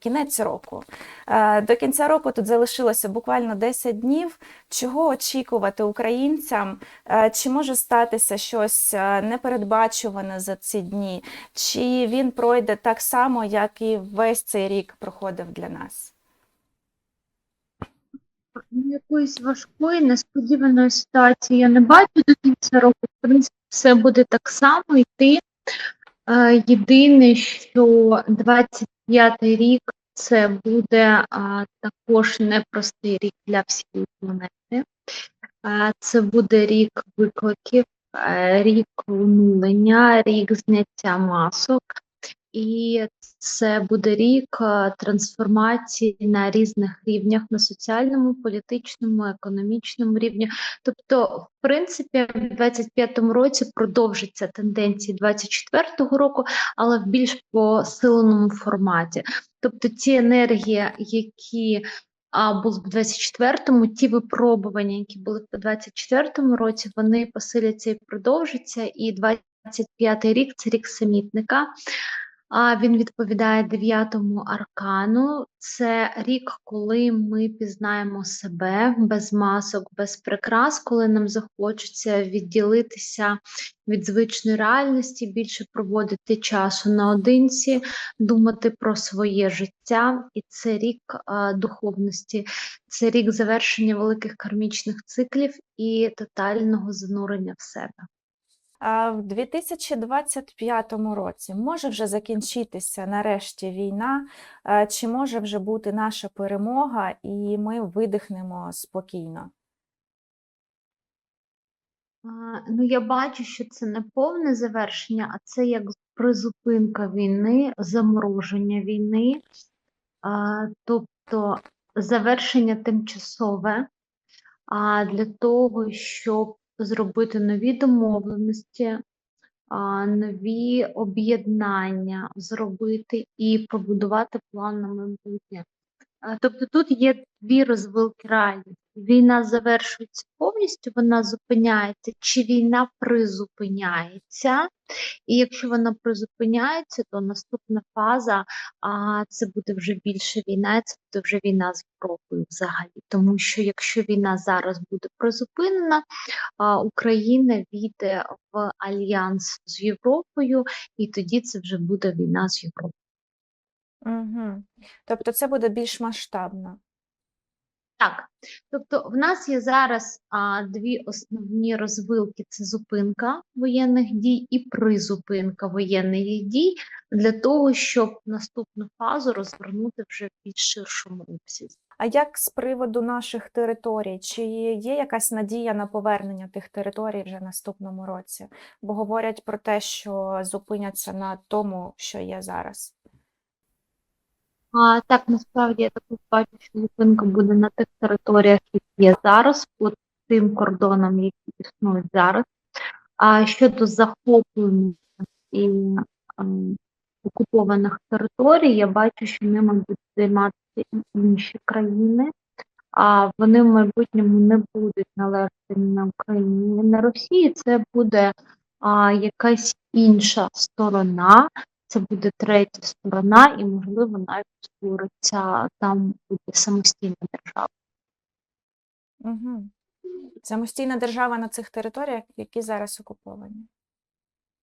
Кінець року. Е, До кінця року тут залишилося буквально 10 днів. Чого очікувати українцям? Е, Чи може статися щось е, непередбачуване за ці дні? Чи він пройде так само, як і весь цей рік проходив для нас? Ну, Якоїсь важкої, несподіваної ситуації я не бачу до кінця року. В принципі, все буде так само йти. Єдине, що 25-й рік це буде а, також непростий рік для всієї планети. А, Це буде рік викликів, е, рік онулення, рік зняття масок. І це буде рік е, трансформації на різних рівнях, на соціальному, політичному, економічному рівні. Тобто, в принципі, в 25-му році продовжаться тенденції 24-го року, але в більш посиленому форматі. Тобто ті енергії, які а, були в 24-му, ті випробування, які були в 24-му році, вони посиляться і продовжаться. І 25-й рік це рік самітника. А він відповідає дев'ятому аркану. Це рік, коли ми пізнаємо себе без масок, без прикрас, коли нам захочеться відділитися від звичної реальності, більше проводити часу наодинці, думати про своє життя. І це рік а, духовності, це рік завершення великих кармічних циклів і тотального занурення в себе. В 2025 році може вже закінчитися нарешті війна, чи може вже бути наша перемога, і ми видихнемо спокійно? Ну, я бачу, що це не повне завершення, а це як призупинка війни, замороження війни, тобто завершення тимчасове, а для того, щоб зробити нові домовленості, нові об'єднання, зробити і побудувати план на майбутнє. Тобто тут є дві розвилки реальності. Війна завершується повністю, вона зупиняється, чи війна призупиняється. І якщо вона призупиняється, то наступна фаза а, це буде вже більше війна, це буде вже війна з Європою взагалі. Тому що якщо війна зараз буде призупинена, а, Україна війде в альянс з Європою, і тоді це вже буде війна з Європою. Угу. Тобто це буде більш масштабно. Так, тобто в нас є зараз а, дві основні розвилки: це зупинка воєнних дій і призупинка воєнних дій для того, щоб наступну фазу розвернути вже в більш ширшому обсязі. А як з приводу наших територій? Чи є якась надія на повернення тих територій вже наступному році? Бо говорять про те, що зупиняться на тому, що є зараз. А, так, насправді я також бачу, що зупинка буде на тих територіях, які є зараз, по тим кордонам, які існують зараз. А щодо захоплення і окупованих територій, я бачу, що ними будуть займатися інші країни. А вони в майбутньому не будуть належати на Україні, ні на Росії. Це буде а, якась інша сторона, це буде третя сторона, і, можливо, навіть створиться там буде самостійна держава. Угу. Самостійна держава на цих територіях, які зараз окуповані.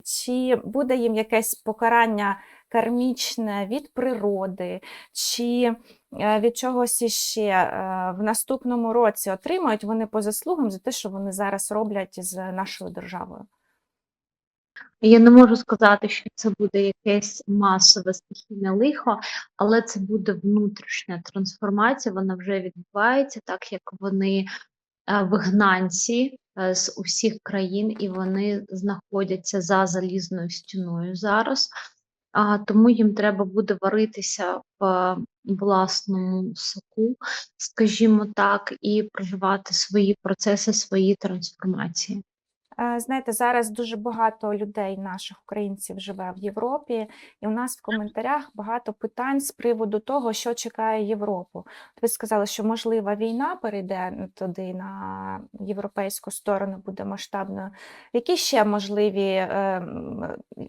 Чи буде їм якесь покарання кармічне від природи, чи е, від чогось іще е, в наступному році отримають вони по заслугам за те, що вони зараз роблять з нашою державою? Я не можу сказати, що це буде якесь масове стихійне лихо, але це буде внутрішня трансформація, вона вже відбувається, так як вони е, вигнанці е, з усіх країн, і вони знаходяться за залізною стіною зараз. А, тому їм треба буде варитися в власному соку, скажімо так, і проживати свої процеси, свої трансформації. Е, Знаєте, зараз дуже багато людей, наших українців, живе в Європі, і у нас в коментарях багато питань з приводу того, що чекає Європу. Ви сказали, що можлива війна перейде туди на європейську сторону, буде масштабною. Які ще можливі, е,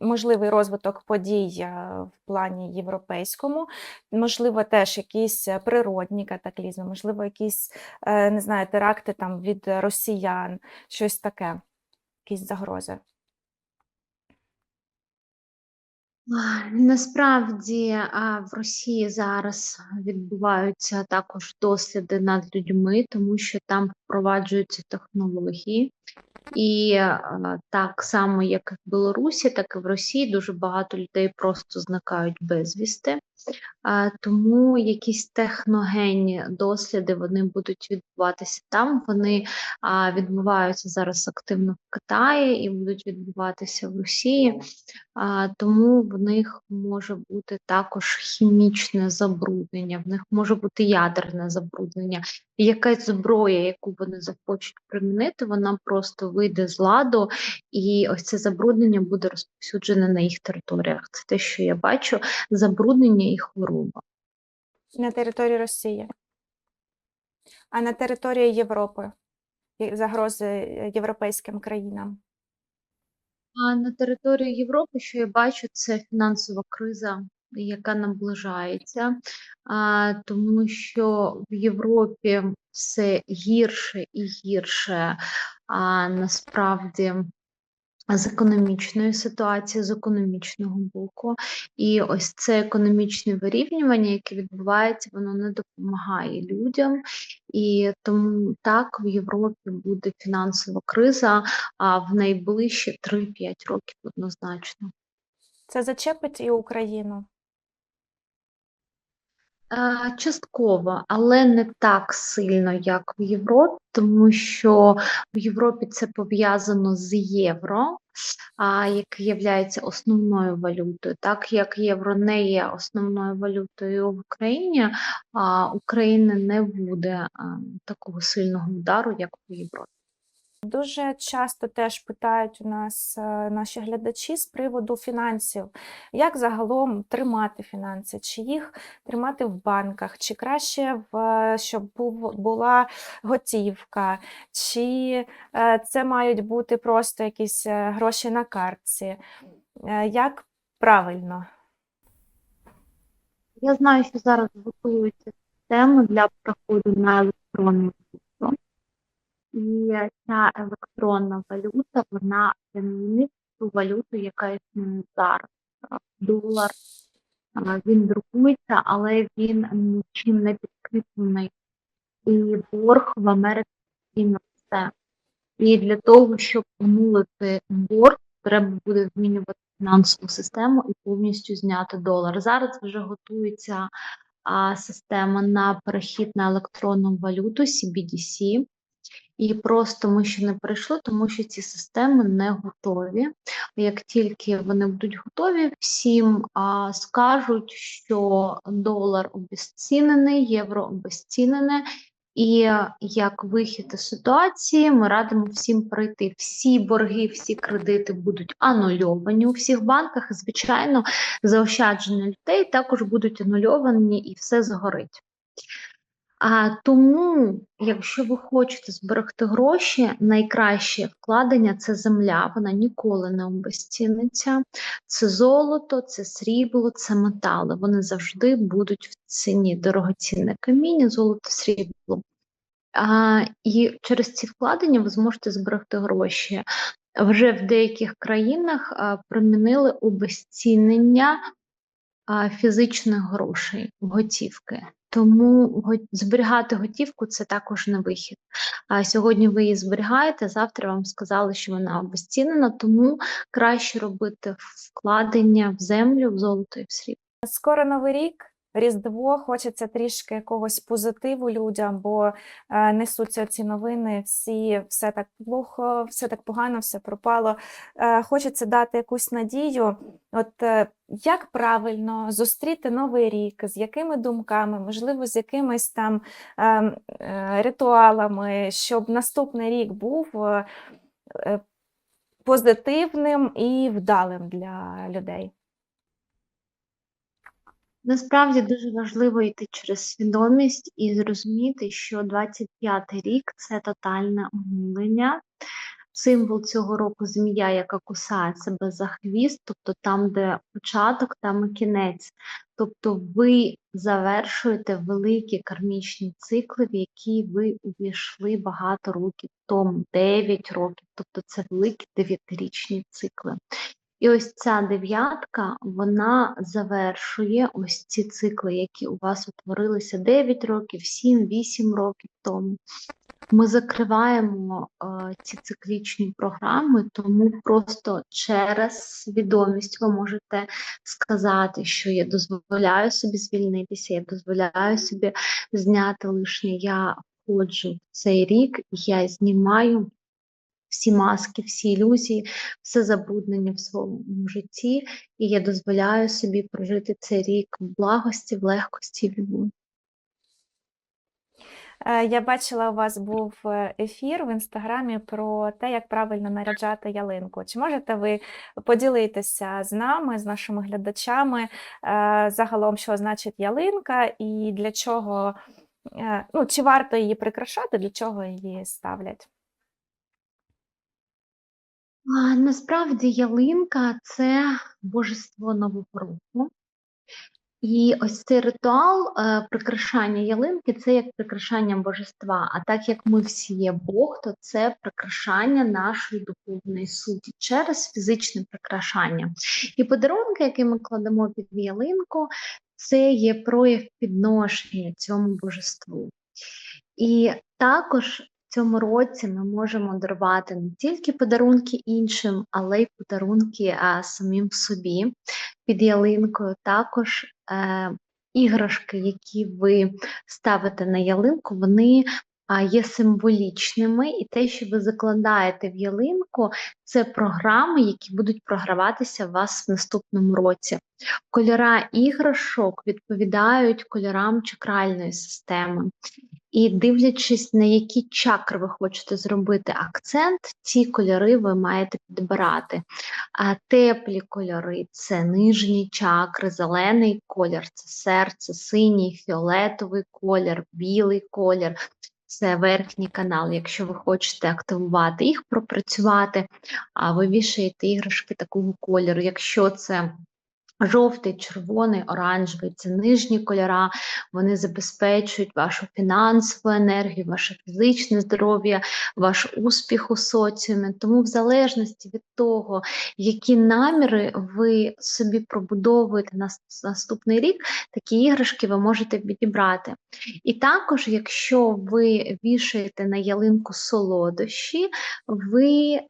можливий розвиток подій е, в плані європейському? Можливо, теж якісь природні катаклізми, можливо, якісь не знаю, теракти там від росіян, щось таке, якісь загрози. Насправді в Росії зараз відбуваються також досліди над людьми, тому що там впроваджуються технології. І а, так само, як і в Білорусі, так і в Росії дуже багато людей просто зникають безвісти. Тому якісь техногенні досліди вони будуть відбуватися там. Вони відбуваються зараз активно в Китаї і будуть відбуватися в Росії. Тому в них може бути також хімічне забруднення, в них може бути ядерне забруднення. Якась зброя, яку вони захочуть примінити, вона просто вийде з ладу, і ось це забруднення буде розповсюджене на їх територіях. Це те, що я бачу, забруднення і хвороба. На території Росії. А на території Європи загрози е, європейським країнам. А на території Європи, що я бачу, це фінансова криза, яка наближається, а, тому що в Європі все гірше і гірше, а насправді з економічної ситуації, з економічного боку. І ось це економічне вирівнювання, яке відбувається, воно не допомагає людям. І тому так в Європі буде фінансова криза а в найближчі 3-5 років однозначно. Це зачепить і Україну. Е, Частково, але не так сильно, як в Європі, тому що в Європі це пов'язано з євро, а, яке є основною валютою. Так як євро не є основною валютою в Україні, а України не буде такого сильного удару, як в Європі. Дуже часто теж питають у нас е, наші глядачі з приводу фінансів. Як загалом тримати фінанси? Чи їх тримати в банках, чи краще, в, е, щоб була готівка, чи е, це мають бути просто якісь гроші на картці? Як правильно? Я знаю, що зараз готуються системи для переходу на електронну. І ця електронна валюта, вона замінить ту валюту, яка існує зараз. Долар, він друкується, але він нічим не підкріплений. І борг в Америці постійно росте. І для того, щоб умолити борг, треба буде змінювати фінансову систему і повністю зняти долар. Зараз вже готується а, система на перехід на електронну валюту CBDC. І просто ми ще не перейшли, тому що ці системи не готові. Як тільки вони будуть готові, всім а, скажуть, що долар обезцінений, євро обезцінене. І як вихід із ситуації, ми радимо всім пройти. Всі борги, всі кредити будуть анульовані у всіх банках. Звичайно, заощадження людей також будуть анульовані і все згорить. А тому, якщо ви хочете зберегти гроші, найкраще вкладення це земля. Вона ніколи не обезціниться. Це золото, це срібло, це метали. Вони завжди будуть в ціні. Дорогоцінне каміння, золото, срібло. А, і через ці вкладення ви зможете зберегти гроші. Вже в деяких країнах а, примінили обезцінення а, фізичних грошей, готівки. Тому зберігати готівку це також не вихід. А сьогодні ви її зберігаєте, завтра вам сказали, що вона обезцінена, тому краще робити вкладення в землю, в золото і в срібло. Скоро Новий рік, Різдво, хочеться трішки якогось позитиву людям, бо е, несуться ці новини, всі все так плохо, все так погано, все пропало. Е, хочеться дати якусь надію. От е, як правильно зустріти новий рік, з якими думками, можливо, з якимись там е, е, ритуалами, щоб наступний рік був позитивним і вдалим для людей? Насправді дуже важливо йти через свідомість і зрозуміти, що 25-й рік це тотальне оновлення. Символ цього року змія, яка кусає себе за хвіст, тобто там, де початок, там і кінець. Тобто ви завершуєте великі кармічні цикли, в які ви увійшли багато років тому, 9 років, тобто це великі дев'ятирічні цикли. І ось ця дев'ятка, вона завершує ось ці цикли, які у вас утворилися 9 років, 7, 8 років тому. Ми закриваємо е, ці циклічні програми, тому просто через свідомість ви можете сказати, що я дозволяю собі звільнитися, я дозволяю собі зняти лишнє, я входжу в цей рік, я знімаю всі маски, всі ілюзії, все забруднення в своєму житті, і я дозволяю собі прожити цей рік в благості, в легкості, в любові. Е, Я бачила, у вас був е, ефір в інстаграмі про те, як правильно наряджати ялинку. Чи можете ви поділитися з нами, з нашими глядачами, е, загалом, що значить ялинка і для чого, ну, чи варто її прикрашати, для чого її ставлять? Насправді ялинка це божество Нового року. І ось цей ритуал е, прикрашання ялинки це як прикрашання божества. А так як ми всі є Бог, то це прикрашання нашої духовної суті через фізичне прикрашання. І подарунки, які ми кладемо під ялинку, це є прояв підношення цьому божеству. І також цьому році ми можемо дарувати не тільки подарунки іншим, але й подарунки а, самим собі під ялинкою. Також е, іграшки, які ви ставите на ялинку, вони а, є символічними, і те, що ви закладаєте в ялинку, це програми, які будуть програватися у вас в наступному році. Кольора іграшок відповідають кольорам чакральної системи. І дивлячись, на які чакри ви хочете зробити акцент, ці кольори ви маєте підбирати. А теплі кольори це нижні чакри, зелений колір, це серце, синій, фіолетовий колір, білий колір. Це верхній канал. Якщо ви хочете активувати їх, пропрацювати, а ви вішаєте іграшки такого кольору. Якщо це Жовтий, червоний, оранжевий це нижні кольора, вони забезпечують вашу фінансову енергію, ваше фізичне здоров'я, ваш успіх у соціумі. Тому, в залежності від того, які наміри ви собі пробудовуєте на наступний рік, такі іграшки ви можете відібрати. І також, якщо ви вішаєте на ялинку солодощі, ви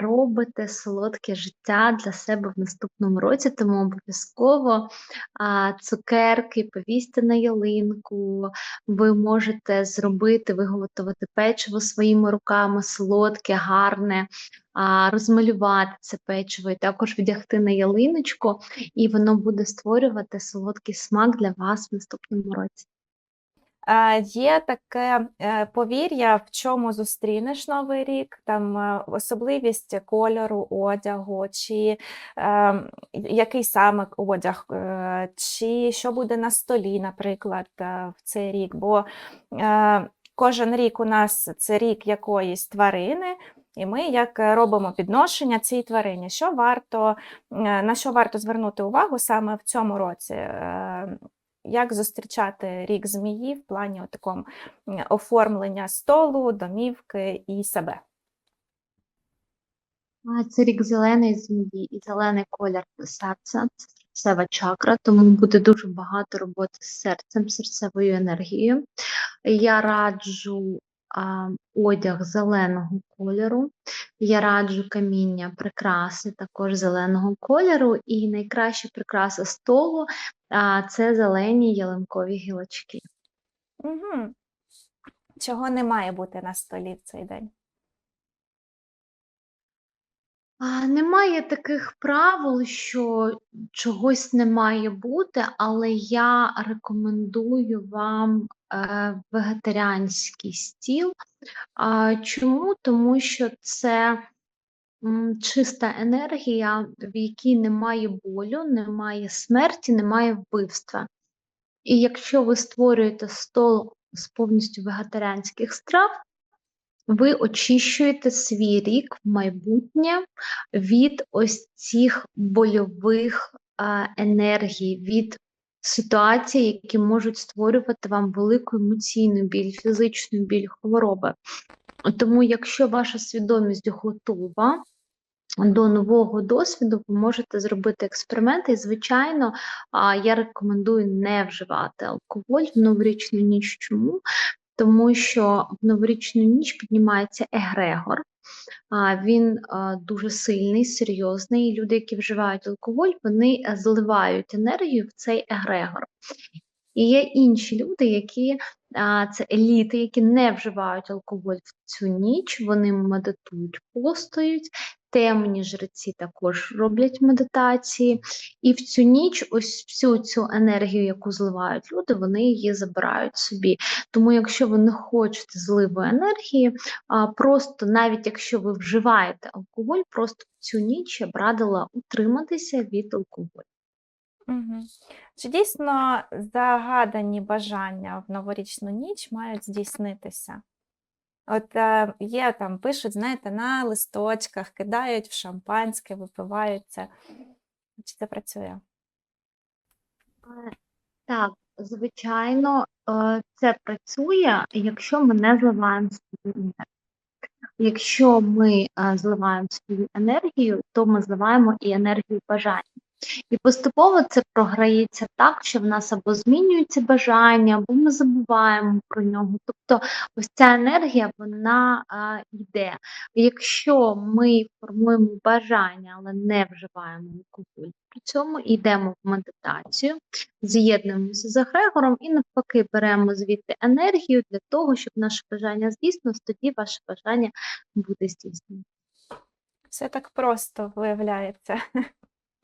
робите солодке життя для себе в наступному році, тому обов'язково цукерки повісьте на ялинку. Ви можете зробити, виготовити печиво своїми руками, солодке, гарне, розмалювати це печиво і також вдягти на ялиночку, і воно буде створювати солодкий смак для вас в наступному році. Є таке е, повір'я, в чому зустрінеш Новий рік, там е, особливість кольору одягу, чи е, який саме одяг, е, чи що буде на столі, наприклад, в цей рік. Бо е, кожен рік у нас це рік якоїсь тварини. І ми як робимо підношення цій тварині, що варто, на що варто звернути увагу саме в цьому році? Як зустрічати рік змії в плані такому оформлення столу, домівки і себе. Це рік зеленої змії і зелений колір серця, це серцева чакра, тому буде дуже багато роботи з серцем, серцевою енергією. Я раджу одяг зеленого кольору, я раджу каміння, прикраси також зеленого кольору, і найкраща прикраса столу це зелені ялинкові гілочки. Угу. Чого не має бути на столі в цей день? А, Немає таких правил, що чогось не має бути, але я рекомендую вам е, вегетаріанський стіл. А, чому? Тому що це м, чиста енергія, в якій немає болю, немає смерті, немає вбивства. І якщо ви створюєте стол з повністю вегетаріанських страв, ви очищуєте свій рік в майбутнє від ось цих больових енергій, від ситуацій, які можуть створювати вам велику емоційну біль, фізичну біль, хвороби. Тому, якщо ваша свідомість готова до нового досвіду, ви можете зробити експерименти. І, звичайно, я рекомендую не вживати алкоголь в новорічну ніч. Чому? Тому що в новорічну ніч піднімається егрегор. Він дуже сильний, серйозний. І люди, які вживають алкоголь, вони е, зливають енергію в цей егрегор. І є інші люди, які це еліти, які не вживають алкоголь в цю ніч, вони медитують, постують. Темні жреці також роблять медитації, і в цю ніч ось всю цю енергію, яку зливають люди, вони її забирають собі. Тому, якщо ви не хочете зливу енергії, просто навіть якщо ви вживаєте алкоголь, просто в цю ніч я б радила утриматися від алкоголю. Угу. Чи дійсно загадані бажання в новорічну ніч мають здійснитися? От е, є там, пишуть, знаєте, на листочках, кидають в шампанське, випивають це. Чи це працює? Е, Так, звичайно, е, це працює, якщо ми не зливаємо свою енергію. Якщо ми е, зливаємо свою енергію, то ми зливаємо і енергію бажання. І поступово це програється так, що в нас або змінюються бажання, або ми забуваємо про нього. Тобто ось ця енергія вона а, йде. Якщо ми формуємо бажання, але не вживаємо алкоголь, при цьому йдемо в медитацію, з'єднуємося з егрегором і навпаки беремо звідти енергію для того, щоб наше бажання здійснилось, тоді ваше бажання буде здійснено. Все так просто виявляється.